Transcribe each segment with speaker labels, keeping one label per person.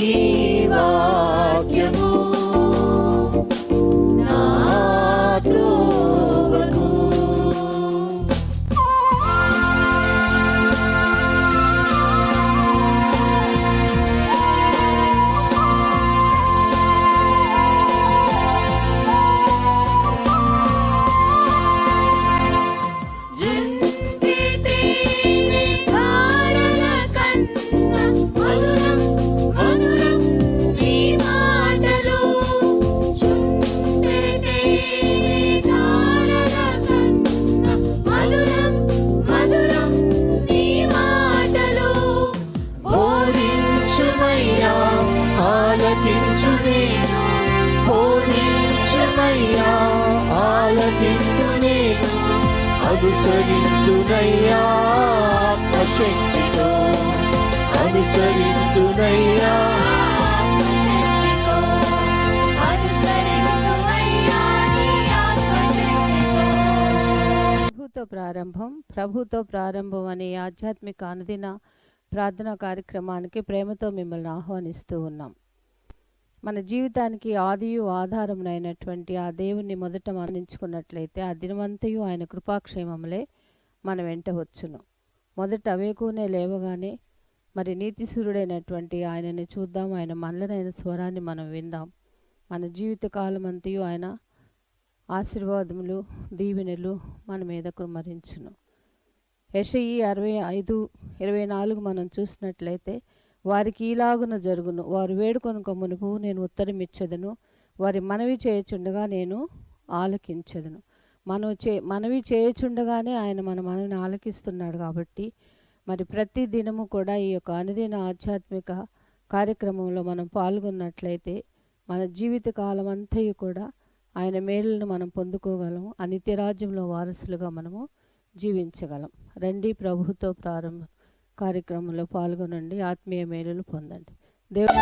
Speaker 1: ఈ అనుసరించునయ్యా
Speaker 2: ప్రభుతో ప్రారంభం ప్రభుతో ప్రారంభం అనే ఆధ్యాత్మిక అనుదిన ప్రార్థనా కార్యక్రమానికి ప్రేమతో మిమ్మల్ని ఆహ్వానిస్తూ ఉన్నాం. మన జీవితానికి ఆదియు ఆధారమునైనటువంటి ఆ దేవుణ్ణి మొదట మరణించుకున్నట్లయితే ఆ దినమంతయు ఆయన కృపాక్షేమములే మన వెంట వచ్చును. మొదట అవేకునే లేవగానే మరి నీతిశూరుడైనటువంటి ఆయనని చూద్దాం. ఆయన మనలనైన స్వరాన్ని మనం విందాం. మన జీవితకాలం అంతయు ఆయన ఆశీర్వాదములు దీవెనలు మన మీద కుమరించును యషయి అరవై ఐదు ఇరవై నాలుగు మనం చూసినట్లయితే వారికి ఈలాగున జరుగును. వారు వేడుకొనుక మునుపు నేను ఉత్తరం ఇచ్చేదను వారి మనవి చేయుచుండగా నేను ఆలకించదును. మనం చే మనవి చేయుచుండగానే ఆయన మన మనవిని ఆలకిస్తున్నాడు కాబట్టి మరి ప్రతి దినము కూడా ఈ యొక్క అనుదిన ఆధ్యాత్మిక కార్యక్రమంలో మనం పాల్గొన్నట్లయితే మన జీవిత కాలం అంతయు కూడా ఆయన మేలును మనం పొందుకోగలము. అనిత్యరాజ్యంలో వారసులుగా మనము జీవించగలం. రండి ప్రభుతో ప్రారంభ కార్యక్రమంలో పాల్గొనండి. ఆత్మీయ మేలులు పొందండి. దేవుడు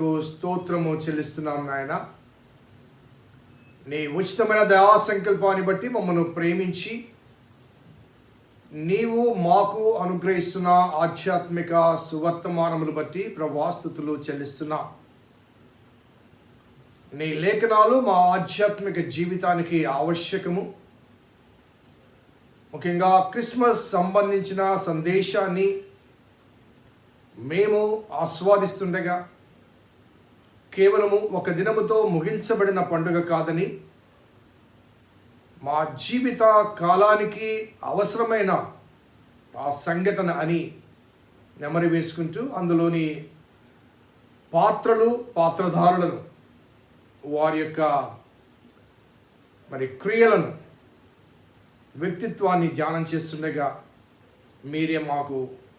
Speaker 1: నీకు
Speaker 3: స్తోత్రము చెల్లిస్తున్నాం నాయన. నీ ఉచితమైన దయా సంకల్పాన్ని బట్టి మమ్మల్ని ప్రేమించి నీవు మాకు అనుగ్రహిస్తున్న ఆధ్యాత్మిక సువర్తమానములు బట్టి ప్రభాస్తుతులు చెల్లిస్తున్నా. నీ లేఖనాలు మా ఆధ్యాత్మిక జీవితానికి ఆవశ్యకము. ముఖ్యంగా క్రిస్మస్ సంబంధించిన సందేశాన్ని మేము ఆస్వాదిస్తుండగా కేవలము ఒక దినముతో ముగించబడిన పండుగ కాదని మా జీవిత కాలానికి అవసరమైన ఆ సంఘటన అని నెమరి వేసుకుంటూ అందులోని పాత్రలు పాత్రధారులను వారి యొక్క మరి క్రియలను వ్యక్తిత్వాన్ని ధ్యానం చేస్తుండగా మీరే మాకు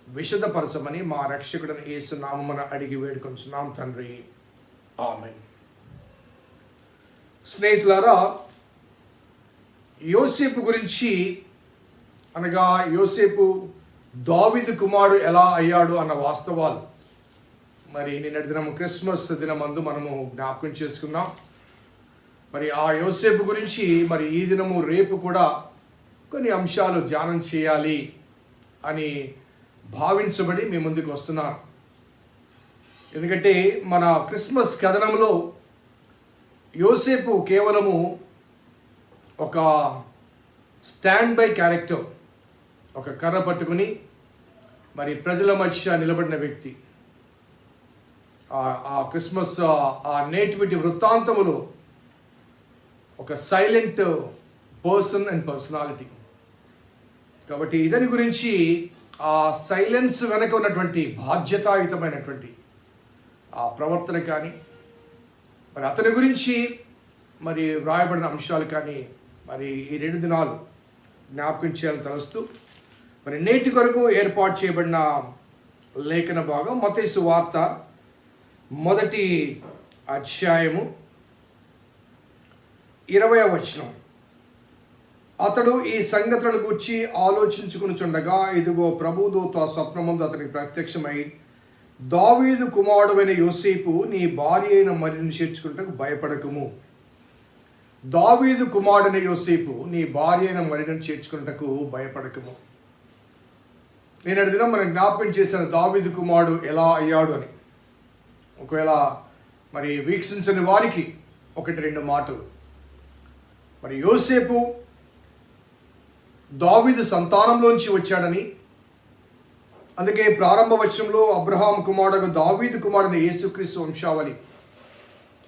Speaker 3: విషదపరచమని మా రక్షకుడని ఏసునామమున అడిగి వేడుకొంచున్నాం తండ్రి. ఆమెన్. స్నేహితులారా యోసేపు గురించి అనగా యోసేపు దావిదు కుమారుడు ఎలా అయ్యాడు అన్న వాస్తవాలు మరి నిన్నటి దినం క్రిస్మస్ దినమందు మనము జ్ఞాపకం చేసుకున్నాం మరి ఆ యోసేపు గురించి మరి ఈ దినము రేపు కూడా కొన్ని అంశాలు ధ్యానం చేయాలి అని భావించబడి మీ ముందుకు వస్తున్నాను. ఎందుకంటే మన క్రిస్మస్ కథనంలో యోసేపు కేవలము ఒక స్టాండ్ బై క్యారెక్టర్ ఒక కర్ర పట్టుకుని మరి ప్రజల మధ్య నిలబడిన వ్యక్తి. ఆ- క్రిస్మస్ ఆ- ఆ నేటివిటీ వృత్తాంతములో ఒక సైలెంట్ పర్సన్ అండ్ పర్సనాలిటీ. కాబట్టి ఇతని గురించి ఆ సైలెన్స్ వెనక ఉన్నటువంటి బాధ్యతాయుతమైనటువంటి ఆ ప్రవర్తన కానీ మరి అతని గురించి మరి వ్రాయబడిన అంశాలు కానీ మరి ఈ రెండు దినాలు జ్ఞాపకం చేయాలని తలుస్తూ మరి నేటి కొరకు ఏర్పాటు చేయబడిన లేఖన భాగం మతేసు వార్త మొదటి అధ్యాయము ఇరవై వచనం. అతడు ఈ సంగతులను గురించి ఆలోచించుకునిచుండగా ఇదిగో ప్రభుదూత స్వప్నముందు అతనికి ప్రత్యక్షమై దావీదు కుమారుడమైన యోసేపు నీ భార్య అయిన మరిని చేర్చుకుంటకు భయపడకము. దావీదు కుమారుడైన యోసేపు నీ భార్య అయిన మరిని చేర్చుకుంటకు భయపడకము. నేను దినం మనం జ్ఞాపకం చేశాను దావీదు కుమారుడు ఎలా అయ్యాడు అని. ఒకవేళ మరి వీక్షించని వారికి ఒకటి రెండు మాటలు. మరి యోసేపు దావీదు సంతానంలోంచి వచ్చాడని అందుకే ప్రారంభ వచనంలో అబ్రహాం కుమారుడు దావీదు కుమారుని యేసుక్రీస్తు వంశావళి.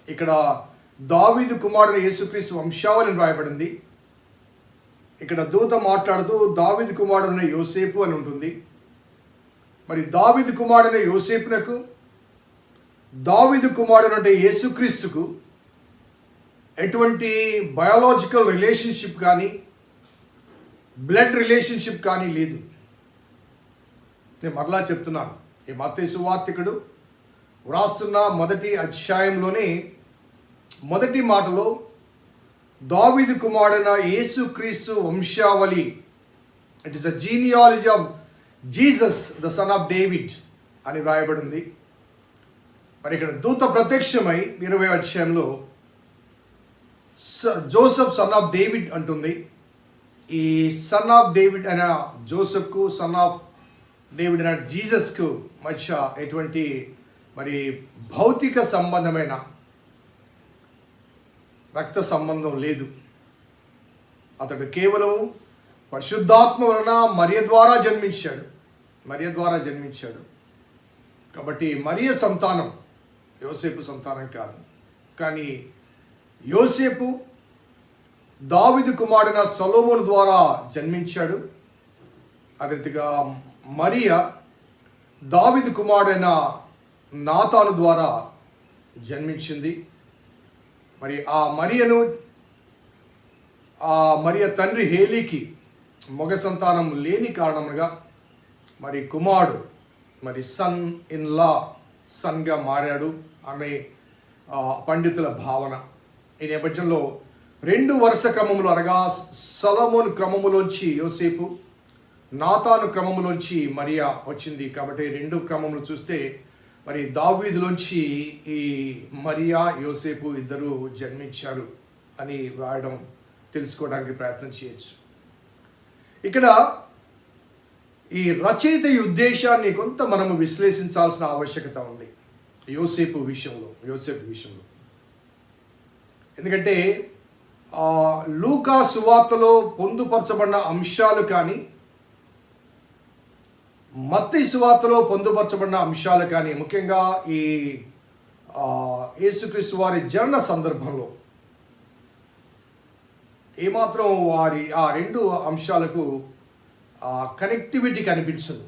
Speaker 3: ఇక్కడ దావీదు కుమారుని యేసుక్రీస్తు వంశావళి అని రాయబడింది ఇక్కడ దూత మాట్లాడుతూ దావీదు కుమారుడైన యోసేపు అని ఉంటుంది. మరి దావీదు కుమారుడైన యోసేపునకు దావీదు కుమారుడు యేసుక్రీస్తుకు ఎటువంటి బయాలజికల్ రిలేషన్షిప్ కానీ బ్లడ్ రిలేషన్షిప్ కానీ లేదు. నేను మరలా చెప్తున్నాను. ఈ మత్తయి సువార్తికుడు వ్రాస్తున్న మొదటి అధ్యాయంలోనే మొదటి మాటలో దావిదు కుమారుడైన యేసుక్రీస్తు వంశావళి it is a genealogy of Jesus the son of David అని వ్రాయబడింది. మరి ఇక్కడ దూత ప్రత్యక్షమై ఇరవై అధ్యాయంలో స- సన్ ఆఫ్ డేవిడ్ అంటుంది. ఈ సన్ ఆఫ్ డేవిడ్ అయిన జోసఫ్కు సన్ ఆఫ్ డేవిడ్ జీసస్కు మధ్య ఎటువంటి మరి భౌతిక సంబంధమైన రక్త సంబంధం లేదు. అతడు కేవలం పరిశుద్ధాత్మ వలన మరియ ద్వారా జన్మించాడు. మరియ ద్వారా జన్మించాడు. కాబట్టి మరియ సంతానం యోసేపు సంతానం కాదు. కానీ యోసేపు దావిదు కుమారుడైన సొలోమోను ద్వారా జన్మించాడు. అదే మరియ దావిద్ కుమారుడైన నాతాను ద్వారా జన్మించింది. మరి ఆ మరియను ఆ మరియ తండ్రి హేలీకి మగ సంతానం లేని కారణముగా మరి కుమారుడు మరి సన్ ఇన్ లా సన్గా మారాడు అనే పండితుల భావన. ఈ నేపథ్యంలో రెండు వరుస క్రమములు అనగా సలమోన్ క్రమములోంచి యోసేపు నాతాను క్రమంలోంచి మరియా వచ్చింది. కాబట్టి రెండు క్రమములు చూస్తే మరి దావీదులోంచి ఈ మరియా యోసేపు ఇద్దరు జన్మించారు అని వ్రాయడం తెలుసుకోవడానికి ప్రయత్నం చేయొచ్చు. ఇక్కడ ఈ రచయిత ఉద్దేశాన్ని కొంత మనము విశ్లేషించాల్సిన ఆవశ్యకత ఉంది. యోసేపు విషయంలో యోసేపు విషయంలో. ఎందుకంటే లూకా సువార్తలో పొందుపరచబడిన అంశాలు కానీ మత్తి సువార్తలో పొందుపరచబడిన అంశాలు కానీ ముఖ్యంగా ఈ యేసుక్రీస్తు వారి జనన సందర్భంలో ఏమాత్రం వారి ఆ రెండు అంశాలకు కనెక్టివిటీ కనిపించదు.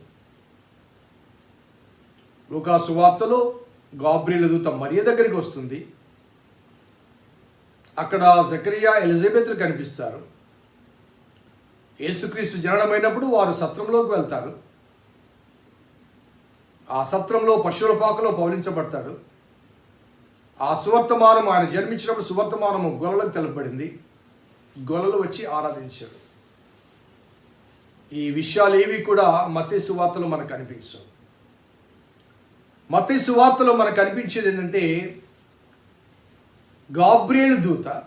Speaker 3: లూకా సువార్తలో గాబ్రీల దూత మరియ దగ్గరికి వస్తుంది. అక్కడ జకరియా ఎలిజబెత్లు కనిపిస్తారు. యేసుక్రీస్తు జననమైనప్పుడు వారు సత్రంలోకి వెళ్తారు. ఆ సత్రంలో పశువుల పాకలో పవలించబడతాడు ఆ సువర్తమానం ఆయన జన్మించినప్పుడు సువర్తమానము గొల్లలకు తెలపబడింది గొల్లలు వచ్చి ఆరాధించారు. ఈ విషయాలు ఏవి కూడా మతీ సువార్తలో మనకు కనిపించవు మత్తే సువార్తలో మనకు కనిపించేది ఏంటంటే గాబ్రియల్ దూత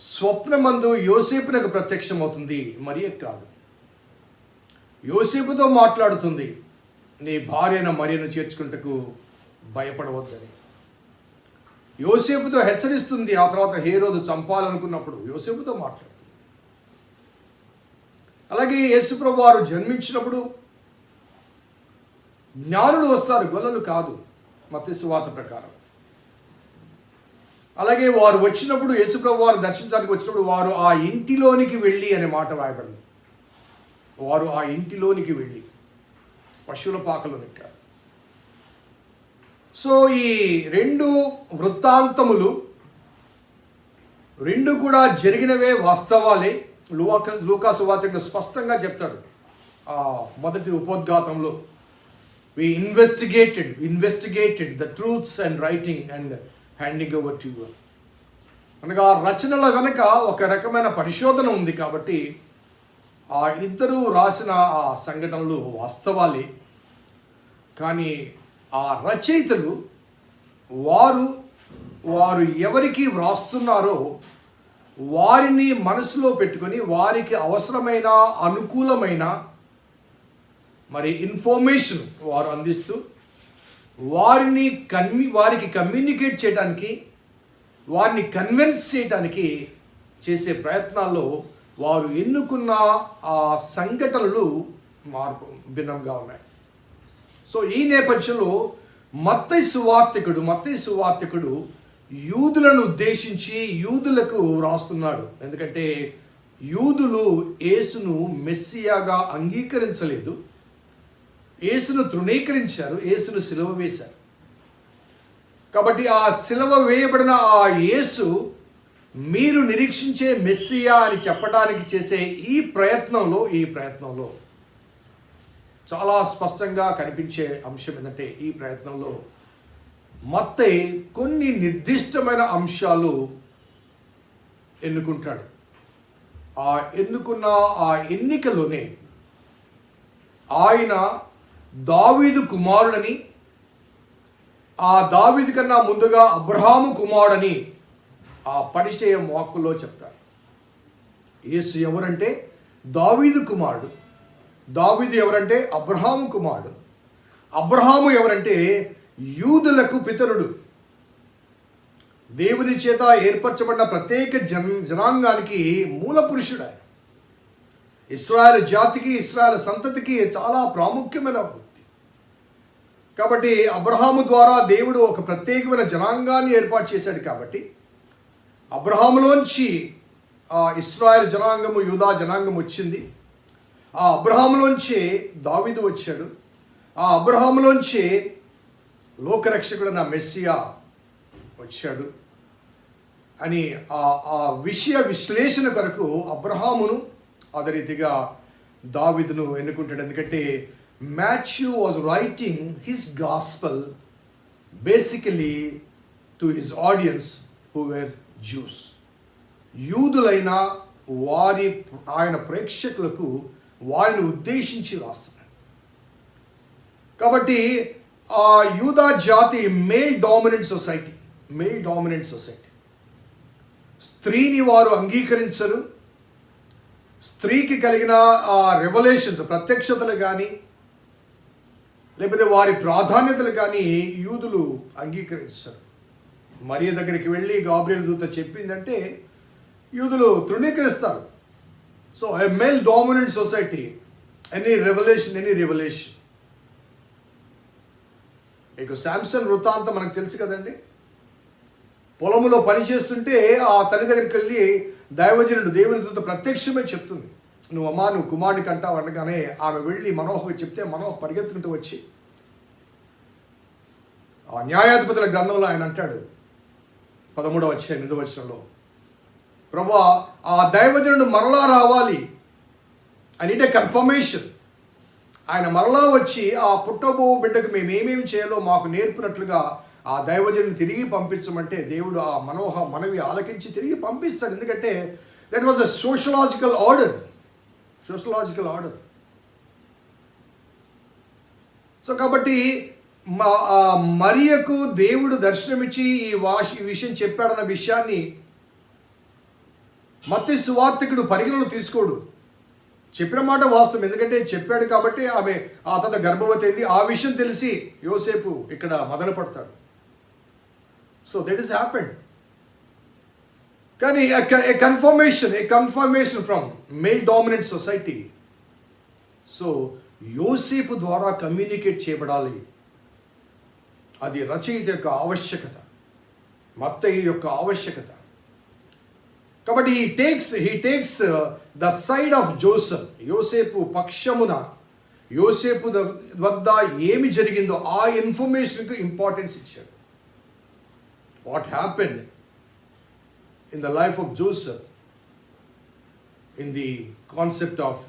Speaker 3: స్వప్నమందు యోసేపునకు ప్రత్యక్షమవుతుంది. మరియ కాదు. యోసేపుతో మాట్లాడుతుంది. నీ భార్యను మరియను చేర్చుకుంటకు భయపడవద్దని. యోసేపుతో హెచ్చరిస్తుంది ఆ తర్వాత హేరోదు చంపాలనుకున్నప్పుడు. యోసేపుతో మాట్లాడుతుంది అలాగే యేసుప్రభు వారు జన్మించినప్పుడు జ్ఞానులు వస్తారు గొల్లలు కాదు మత్స్సు ప్రకారం. అలాగే వారు వచ్చినప్పుడు యేసుప్రభు వారు దర్శించడానికి వచ్చినప్పుడు వారు ఆ ఇంటిలోనికి వెళ్ళి అనే మాట రాయబడింది. వారు ఆ ఇంటిలోనికి వెళ్ళి. పశువుల పాకలు కాదు సో ఈ రెండు వృత్తాంతములు రెండు కూడా జరిగినవే వాస్తవాలే. లూక లూకాసు వార్తకు స్పష్టంగా చెప్తాడు మొదటి ఉపోద్ఘాతంలో we investigated investigated the truths and writing and handing over to అనగా రచనల వెనక ఒక రకమైన పరిశోధన ఉంది కాబట్టి ఆ ఇద్దరు రాసిన ఆ సంఘటనలు వాస్తవాలే. కానీ ఆ రచయితలు వారు వారు ఎవరికి వ్రాస్తున్నారో వారిని మనసులో పెట్టుకొని వారికి అవసరమైన అనుకూలమైన మరి ఇన్ఫర్మేషన్ వారు అందిస్తూ వారిని కన్వి వారికి కమ్యూనికేట్ చేయడానికి వారిని కన్విన్స్ చేయడానికి చేసే ప్రయత్నాల్లో వారు ఎన్నుకున్న ఆ సంఘటనలు మార్పు భిన్నంగా ఉన్నాయి. సో ఈ నేపథ్యంలో మత్తై సువార్థికుడు మత్తై సువార్థికుడు యూదులను ఉద్దేశించి యూదులకు వ్రాస్తున్నాడు. ఎందుకంటే యూదులు యేసును మెస్సియాగా అంగీకరించలేదు. యేసును తృణీకరించారు యేసును సిలువ వేశారు. కాబట్టి ఆ సిలువ వేయబడిన ఆ యేసు మీరు నిరీక్షించే మెస్సియా అని చెప్పడానికి చేసే ఈ ప్రయత్నంలో ఈ ప్రయత్నంలో చాలా స్పష్టంగా కనిపించే అంశం ఏంటంటే ఈ ప్రయత్నంలో మత్తయి కొన్ని నిర్దిష్టమైన అంశాలు ఎన్నుకుంటాడు. ఆ ఎన్నుకున్న ఆ ఎన్నికలోనే ఆయన దావీదు కుమారుడని ఆ దావీదు కన్నా ముందుగా అబ్రహాము కుమారుడని ఆ పరిచయం వాక్కులో చెప్తారు. యేసు ఎవరంటే? దావీదు కుమారుడు. దావీదు ఎవరంటే? అబ్రహాము కుమారుడు. అబ్రహాము ఎవరంటే? యూదులకు పితరుడు. దేవుని చేత ఏర్పరచబడిన ప్రత్యేక జన్ జనాంగానికి మూల పురుషుడు ఆయన. ఇస్రాయల్ జాతికి ఇస్రాయల్ సంతతికి చాలా ప్రాముఖ్యమైన వృత్తి కాబట్టి అబ్రహాము ద్వారా దేవుడు ఒక ప్రత్యేకమైన జనాంగాన్ని ఏర్పాటు చేశాడు కాబట్టి అబ్రహాములోంచి ఇస్రాయల్ జనాంగము యూదా జనాంగం వచ్చింది. ఆ అబ్రహాములోంచి దావిదు వచ్చాడు. ఆ అబ్రహాములోంచి లోకరక్షకుడు నా మెస్సియా వచ్చాడు. అని ఆ విషయ విశ్లేషణ కొరకు అబ్రహామును అదే రీతిగా దావిదును ఎన్నుకుంటాడు. ఎందుకంటే Matthew was writing his gospel basically to his audience who were Jews యూదులైన వారి ఆయన ప్రేక్షకులకు వారిని ఉద్దేశించి రాస్తున్నాడు కాబట్టి ఆ యూదా జాతి male dominant society male dominant society. స్త్రీని వారు అంగీకరించరు. స్త్రీకి కలిగిన ఆ రెవల్యూషన్స్ ప్రత్యక్షతలు కానీ లేకపోతే వారి ప్రాధాన్యతలు కానీ యూదులు అంగీకరించరు. మరియ దగ్గరికి వెళ్ళి గాబ్రియల్ దూత చెప్పిందంటే యూదులు తృణీకరిస్తారు. So a male dominant society any revolution any revolution మీకు శాంసన్ వృత్తాంతం మనకు తెలుసు కదండి. పొలములో పని చేస్తుంటే ఆ తల్లి దగ్గరికి వెళ్ళి దైవజనుడు దేవుని దూత ప్రత్యక్షమే చెప్తుంది. నువ్వు అమ్మా నువ్వు కుమారుని కంటావు అనగానే ఆమె వెళ్ళి మనోహకి చెప్తే మనోహ పరిగెత్తుకుంటూ వచ్చి ఆ న్యాయాధిపతుల గ్రంథంలో ఆయన అంటాడు పదమూడవ వచ్చే ఎనిమిదవ వచనంలో. ప్రభా ఆ దైవజనుడు మరలా రావాలి అని ఎ కన్ఫర్మేషన్ ఆయన మరలా వచ్చి ఆ పుట్టబో బిడ్డకు మేము ఏమేమి చేయాలో మాకు నేర్పినట్లుగా ఆ దైవజనుని తిరిగి పంపించమంటే దేవుడు ఆ మనోహ మనవి ఆలకించి తిరిగి పంపిస్తాడు. ఎందుకంటే that was a sociological order sociological order so కాబట్టి మరియకు దేవుడు దర్శనమిచ్చి ఈ వాష్ ఈ విషయం చెప్పాడన్న విషయాన్ని మత్తి సువార్తికుడు పరిగణలో తీసుకోడు. చెప్పిన మాట వాస్తవం ఎందుకంటే చెప్పాడు కాబట్టి ఆమె ఆ తన గర్భవతి అయింది. ఆ విషయం తెలిసి యోసేపు ఇక్కడ మదన పడతాడు. సో దట్ ఈస్ హ్యాపెండ్ కానీ a confirmation a confirmation from male dominant society so యోసేపు ద్వారా కమ్యూనికేట్ చేయబడాలి. అది రచయిత యొక్క ఆవశ్యకత మత్తయి యొక్క ఆవశ్యకత. కాబట్టి he takes he takes the side of Joseph యోసేపు పక్షమున యోసేపు వద్ద ఏమి జరిగిందో ఆ ఇన్ఫర్మేషన్కి ఇంపార్టెన్స్ ఇచ్చాడు. What happen in the life of Joseph in the concept of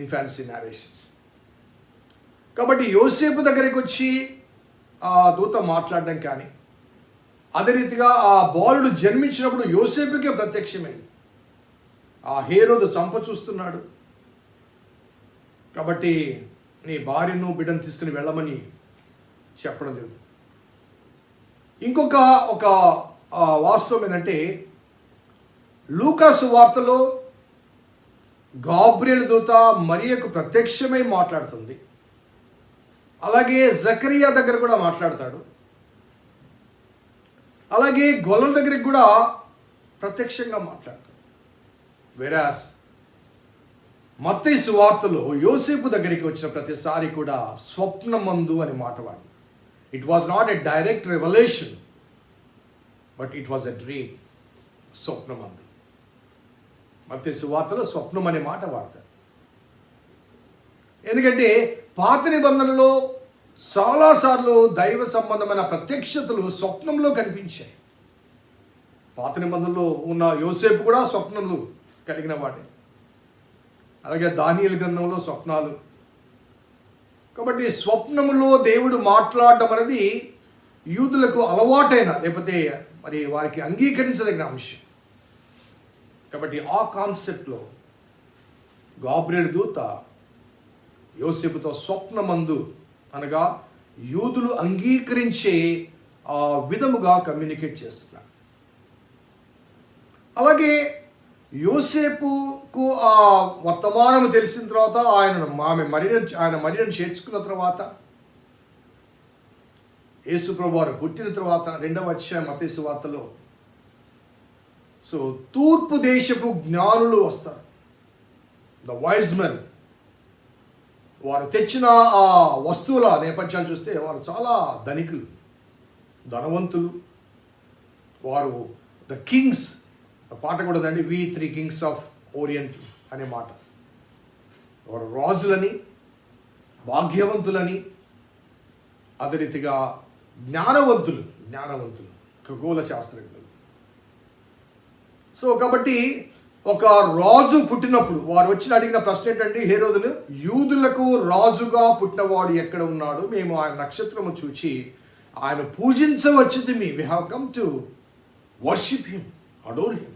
Speaker 3: infancy narrations కాబట్టి యోసేపు దగ్గరికి వచ్చి ఆ దూత మాట్లాడడం కానీ అదే రీతిగా ఆ బాలుడు జన్మించినప్పుడు యోసేపుకే ప్రత్యక్షమైంది. ఆ హేరోదు చంప చూస్తున్నాడు. కాబట్టి నీ భార్యను బిడ్డను తీసుకుని వెళ్ళమని చెప్పడం జరుగుతుంది ఇంకొక ఒక వాస్తవం ఏంటంటే లూకాసు వార్తలో గాబ్రియల్ దూత మరియకు ప్రత్యక్షమై మాట్లాడుతుంది. అలాగే జకరియా దగ్గర కూడా మాట్లాడతాడు. అలాగే గొల్లల దగ్గరికి కూడా ప్రత్యక్షంగా మాట్లాడతాడు. వెరాస్ మత్తయి సువార్తలో యోసేపు దగ్గరికి వచ్చిన ప్రతిసారి కూడా స్వప్నమందు అని మాటవాడు it was not a direct revolution but it was a dream స్వప్నమందు. మత్తయి సువార్తలో స్వప్నం అనే మాట వాడతారు ఎందుకంటే పాత నిబంధనలో చాలాసార్లు దైవ సంబంధమైన ప్రత్యక్షతలు స్వప్నంలో కనిపించాయి. పాత నిబంధనలో ఉన్న యోసేపు కూడా స్వప్నములు కలిగిన వాడే. అలాగే దానియల గ్రంథంలో స్వప్నాలు. కాబట్టి స్వప్నములో దేవుడు మాట్లాడడం అనేది యూదులకు అలవాటైన లేకపోతే మరి వారికి అంగీకరించదగిన అంశం. కాబట్టి ఆ కాన్సెప్ట్లో గాబ్రేడ్ దూత యోసేపుతో స్వప్నమందు అనగా యూదులు అంగీకరించే ఆ విధముగా కమ్యూనికేట్ చేస్తున్నారు. అలాగే యోసేపుకు ఆ వర్తమానం తెలిసిన తర్వాత ఆయన ఆమె మరిన ఆయన మరినను చేర్చుకున్న తర్వాత యేసుప్రభువారు పుట్టిన తర్వాత రెండవ అధ్యాయం మతేసు వార్తలో సో తూర్పు దేశపు జ్ఞానులు వస్తారు. ద వైజ్ మెన్ వారు తెచ్చిన ఆ వస్తువుల నేపథ్యాలు చూస్తే వారు చాలా ధనికులు ధనవంతులు. వారు ద కింగ్స్. పాట కూడా ఉందండి we three kings of orient అనే మాట. వారు రాజులని భాగ్యవంతులని అదే రీతిగా జ్ఞానవంతులు జ్ఞానవంతులు ఖగోళ శాస్త్రజ్ఞులు. సో కాబట్టి ఒక రాజు పుట్టినప్పుడు వారు వచ్చి అడిగిన ప్రశ్న ఏంటంటే హేరోదులు? యూదులకు రాజుగా పుట్టినవాడు ఎక్కడ ఉన్నాడు? మేము ఆయన నక్షత్రము చూచి ఆయన పూజించవచ్చింది మీ. We have come to worship him adore him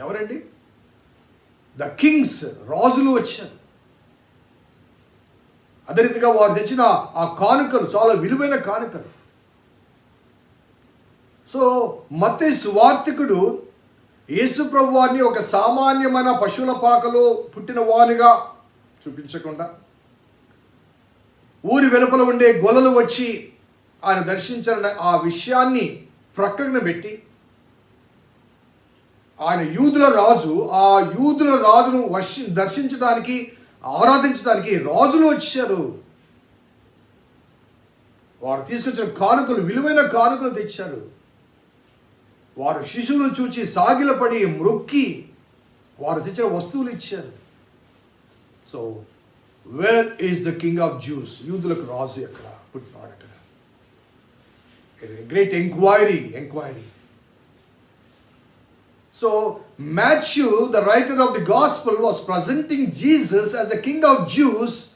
Speaker 3: ఎవరండి? ద కింగ్స్ రాజులు వచ్చారు. అదే రీతిగా వారు తెచ్చిన ఆ కానుకలు చాలా విలువైన కానుకలు. సో మత్తే సువార్థికుడు యేసు ప్రభువాన్ని ఒక సామాన్యమైన పశువుల పాకలో పుట్టిన వానిగా చూపించకుండా ఊరి వెలుపల ఉండే గొలలు వచ్చి ఆయన దర్శించిన ఆ విషయాన్ని ప్రక్కన పెట్టి ఆయన యూదుల రాజు ఆ యూదుల రాజును వర్షి దర్శించడానికి ఆరాధించడానికి రాజులు వచ్చారు. వారు తీసుకొచ్చిన కానుకలు విలువైన కానుకలు తెచ్చారు. వారు శిశువులను చూచి సాగిలపడి మ్రొక్కి వారు తెచ్చిన వస్తువులు ఇచ్చారు so where is the king of Jews యూదులకు రాజు ఎక్కడ పుట్టినాడు అక్కడ great enquiry enquiry So, Matthew, the writer of the gospel, was presenting Jesus as the king of Jews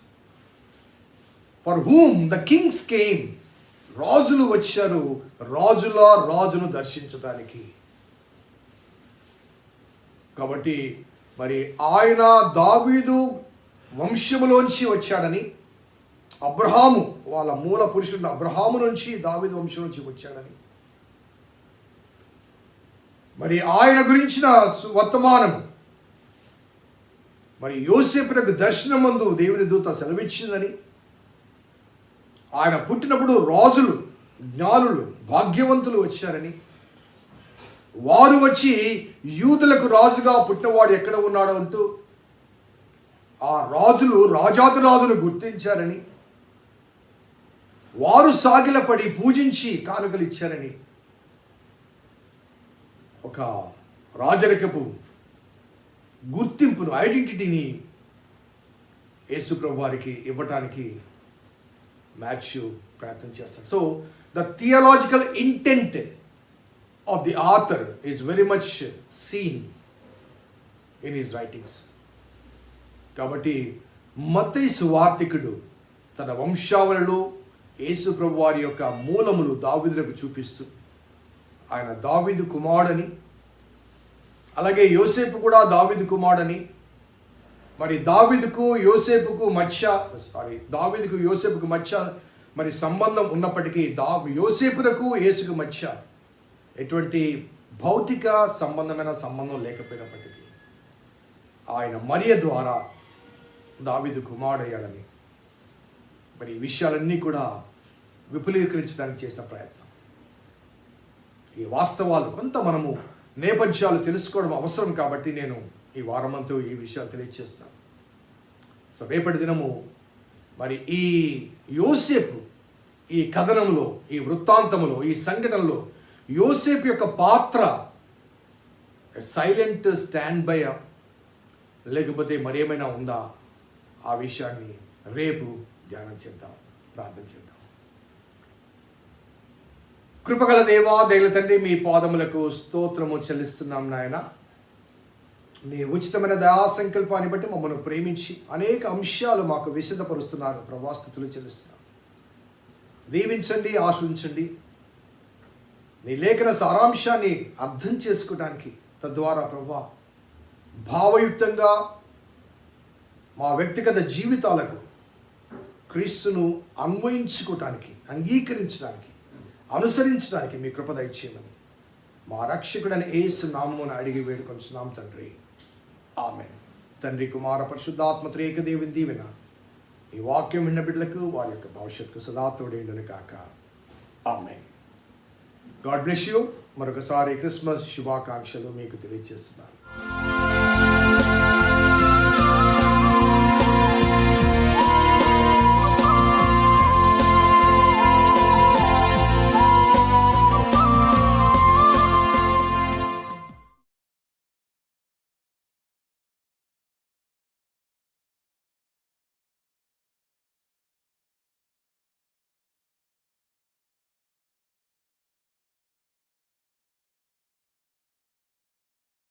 Speaker 3: for whom the kings came. రాజులు వచ్చారు. రాజుల రాజును దర్శించడానికి కాబట్టి మరి ఆయన దావీదు వంశములోంచి వచ్చాడని అబ్రహాము వాళ్ళ మూల పురుషుడు అబ్రహాము నుంచి దావీదు వంశం నుంచి వచ్చాడని. మరి ఆయన గురించిన వర్తమానం మరి యోసేపునకు దర్శనమందు దేవుని దూత సెలవిచ్చిందని ఆయన పుట్టినప్పుడు రాజులు జ్ఞానులు భాగ్యవంతులు వచ్చారని. వారు వచ్చి యూదులకు రాజుగా పుట్టినవాడు ఎక్కడ ఉన్నాడు అంటూ ఆ రాజులు రాజాది రాజును గుర్తించారని. వారు సాగిలపడి పూజించి కానుకలు ఇచ్చారని. ఒక రాజరికపు గుర్తింపును ఐడెంటిటీని యేసుప్రభు వారికి ఇవ్వటానికి మాథ్యూ ప్రయత్నం చేస్తాడు so the theological intent of the author is very much seen in his writings కాబట్టి మతైసు సువార్తికుడు తన వంశావళిలో యేసు ప్రభు వారి యొక్క మూలములు దావిదులకు చూపిస్తూ ఆయన దావిదు కుమారుడని అలాగే యోసేపు కూడా దావిదు కుమారుడని మరి దావిదుకు యోసేపుకు మధ్య సారీ దావిదుకు యోసేపుకు మధ్య మరి సంబంధం ఉన్నప్పటికీ దా యోసేపునకు యేసుకు మధ్య ఎటువంటి భౌతిక సంబంధమైన సంబంధం లేకపోయినప్పటికీ ఆయన మరియ ద్వారా దావిదు కుమారుడయ్యాడని మరి ఈ విషయాలన్నీ కూడా విపులీకరించడానికి చేసిన ప్రయత్నం. ఈ వాస్తవాలు కొంత మనము నేపథ్యాలు తెలుసుకోవడం అవసరం కాబట్టి నేను ఈ వారమంతా ఈ విషయాలు తెలియజేస్తున్నాను. సో రేపటి దినము మరి ఈ యోసేపు ఈ కథనంలో ఈ వృత్తాంతములో ఈ సంఘటనలో యోసేపు యొక్క పాత్ర సైలెంట్ స్టాండ్ బై లేకపోతే మరేమైనా ఉందా? ఆ విషయాన్ని రేపు ధ్యానం చేద్దాం ప్రార్థన చేద్దాం. కృపగల దేవా దైల తండ్రి మీ పాదములకు స్తోత్రము చెల్లిస్తున్నాం నాయన. నీ ఉచితమైన దయా సంకల్పాన్ని బట్టి మమ్మల్ని ప్రేమించి అనేక అంశాలు మాకు విశదపరుస్తున్నారు. ప్రభాస్థితులు చెల్లిస్తున్నారు దీవించండి ఆశ్రయించండి నీ లేఖన సారాంశాన్ని అర్థం చేసుకోవడానికి తద్వారా ప్రభా భావయుక్తంగా మా వ్యక్తిగత జీవితాలకు క్రీస్తును అన్వయించుకోవటానికి అంగీకరించడానికి అనుసరించడానికి మీ కృప దయచేయమని మా రక్షకుడని ఏసు నామమున అడిగి వేడుకొంచున్నాం తండ్రి. ఆమె తండ్రి కుమార పరిశుద్ధాత్మ త్రేక దేవుని. దీవెన ఈ వాక్యం విన్న బిడ్డలకు వారి యొక్క భవిష్యత్తుకు సదా తోడేండును కాక ఆమె గాడ్ బ్లెస్ యూ. మరొకసారి క్రిస్మస్ శుభాకాంక్షలు మీకు తెలియజేస్తున్నాను.